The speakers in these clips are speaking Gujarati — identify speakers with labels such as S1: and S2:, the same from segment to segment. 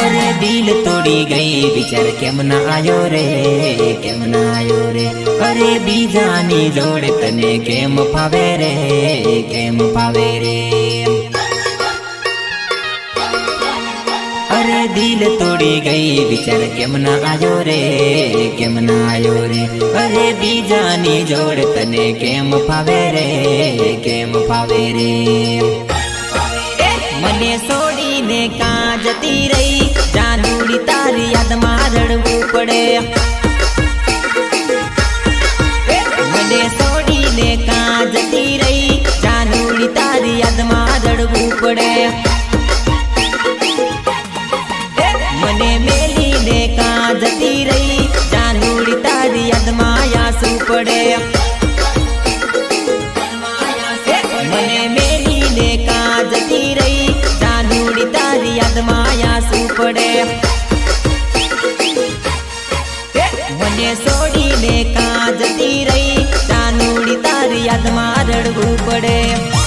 S1: અરે દિલ તોડી ગઈ, વિચાર કેમ ના આયો રે, કેમ ના આયો રે? અરે બીજાની જોડ તને કેમ ફાવે રે, કેમ ફાવે રે? અરે દિલ તોડી ગઈ, વિચાર કેમ ના આયો રે, કેમ ના આયો રે? અરે બીજાની જોડ તને કેમ ફાવે રે, કેમ ફાવે રે? મને છોડીને કાં જતી રહી. જાનુડી તારી યાદમાં રડવું પડે. મને છોડીને કાં જતી રહી. ચાનુડી તારી યાદમાં રડવું પડે.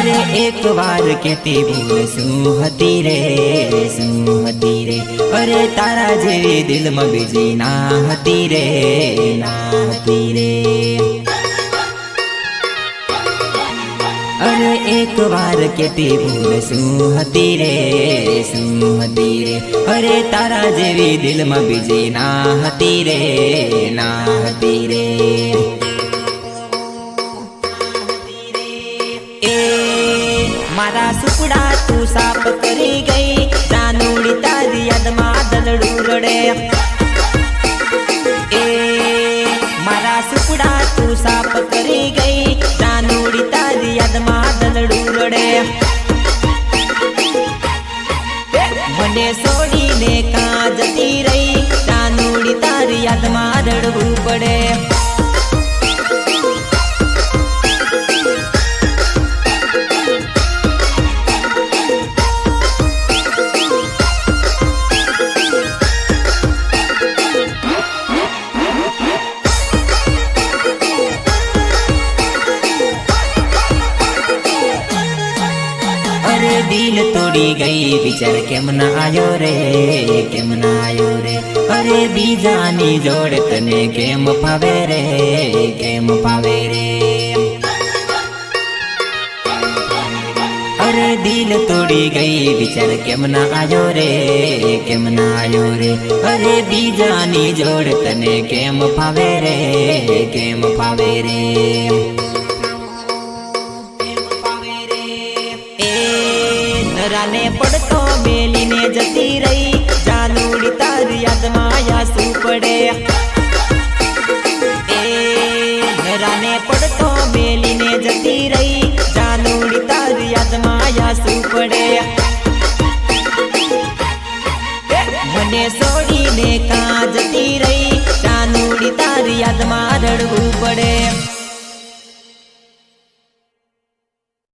S1: અરે એક વાર કેતી ભૂલ શું હતી રે, શું હતી રે? અરે તારા જેવી દિલમાં બીજી ના હતી રે, ના હતી રે. અરે એક વાર કેતી ભૂલ શું હતી રે, શું હતી રે? અરે તારા જેવી દિલમાં બીજી ના હતી રે, ના હતી રે. મારા સુપડા તું સાફ કરી ગઈ. જાનુડી તારી યાદમાં દલડું રડે. એ મારા સુપડા તું સાફ કરી ગઈ. જાનુડી તારી યાદમાં દલડું રડે. મને છોડીને કાં જતી રહી. જાનુડી તારી યાદમાં રડવું પડે. તોડી ગઈ. વિચાર કેમ ના આયો રે? કેમ ના આયો રે? અરે બીજાની જોડ તને કેમ ફાવે રે? કેમ ફાવે રે? અરે દિલ તોડી ગઈ. વિચાર કેમ ના આયો રે? કેમ ના આયો રે? અરે બીજાની જોડ તને કેમ ફાવે રે? કેમ ફાવે રે? નરાને પડતો મેલીને જતી રહી. જાનુડી તારી યાદમાં આંસુ પડે? એ નરાને પડતો મેલીને જતી રહી. જાનુડી તારી યાદમાં આંસુ પડે? મને છોડીને કાં જતી રહી. જાનુડી તારી યાદમાં રડવું પડે.